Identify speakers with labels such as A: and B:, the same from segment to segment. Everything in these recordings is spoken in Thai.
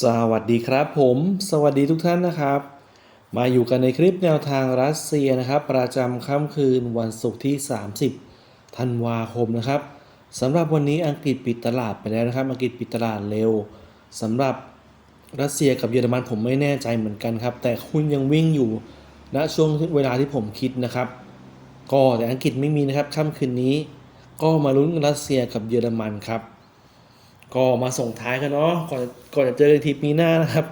A: สวัสดีครับผม สวัสดีทุกท่านนะครับ มาอยู่กันในคลิปแนวทางรัสเซียนะครับ ประจำค่ำคืนวันศุกร์ที่ 30 ธันวาคมนะครับสำหรับวันนี้อังกฤษปิดตลาดไปแล้วนะครับ อังกฤษปิดตลาดเร็วสำหรับรัสเซียกับเยอรมันผมไม่แน่ใจเหมือนกันครับ แต่คุณยังวิ่งอยู่ณช่วงเวลาที่ผมคิดนะครับ ก็แต่อังกฤษไม่มีนะครับค่ำคืนนี้ ก็มาลุ้นรัสเซียกับเยอรมันครับ ก็มาส่งท้ายกันเนาะก่อนก่อนจะเจอกันทีปีหน้านะครับ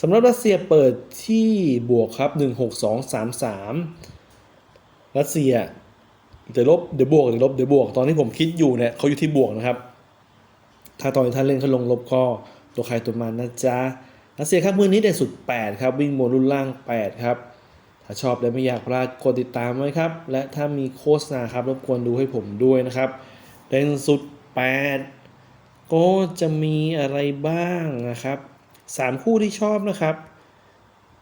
A: สำหรับรัสเซียเปิดที่บวกครับ 16233 รัสเซียเดี๋ยวลบเดี๋ยวบวกเดี๋ยวลบเดี๋ยวบวกตอนที่ผมคิดอยู่เนี่ยเขาอยู่ที่บวกนะครับ ถ้าตอนที่ท่านเล่นเขาลงลบก็ตัวใครตัวมันนะจ๊ะรัสเซียครับมือนี้เด่นสุด 8 ครับ วิ่งบนรุ่นล่าง 8 ครับ ถ้าชอบและไม่อยากพลาดกดติดตามไว้ครับ และถ้ามีโฆษณาครับรบกวนดูให้ผมด้วยนะครับเด่นสุด 8 ก็จะมีอะไรบ้างนะครับสามคู่ที่ชอบนะครับ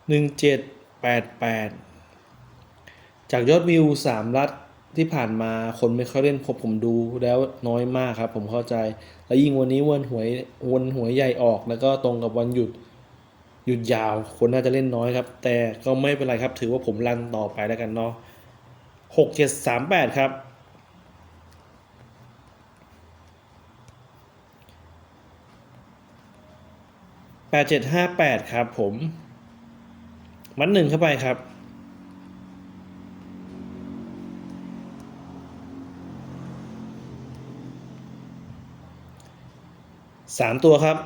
A: หนึ่งเจ็ดแปดแปดจากยอดวิวสามรัฐที่ผ่านมาคนไม่ค่อยเล่นพบผมดูแล้วน้อยมากครับ ผมเข้าใจ แล้วยิ่งวันนี้วันหวยวันหวยใหญ่ออก แล้วก็ตรงกับวันหยุดหยุดยาวคนน่าจะเล่นน้อยครับ แต่ก็ไม่เป็นไรครับ ถือว่าผมรันต่อไปแล้วกันเนาะหกเจ็ดสามแปดครับ ดเจ็ดห้าแปดครับผม มัดหนึ่งเข้าไปครับสามตัวครับ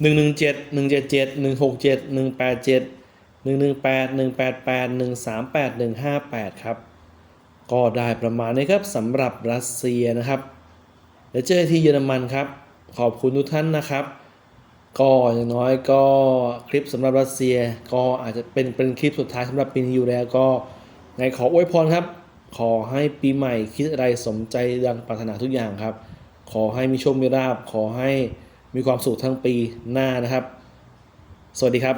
A: หนึ่งหนึ่งเจ็ดหนึ่งเจ็ดเจ็ดหนึ่งหกเจ็ดหนึ่งแปดเจ็ดหนึ่งหนึ่งแปดหนึ่งแปดแปดหนึ่งสามแปดหนึ่งห้าแปดครับ ก็ได้ประมาณนี้ครับสำหรับรัสเซียนะครับเดี๋ยวเจอที่เยอรมันครับ ขอบคุณทุกท่านนะครับ ก็อย่างน้อยก็คลิปสำหรับรัสเซีย ก็อาจจะเป็นเป็นคลิปสุดท้ายสำหรับปีนี้อยู่แล้วก็ไงขออวยพรครับ ขอให้ปีใหม่คิดอะไรสมใจดังปรารถนาทุกอย่างครับ ขอให้มีโชคมีลาภขอให้มีความสุขทั้งปีหน้านะครับ สวัสดีครับ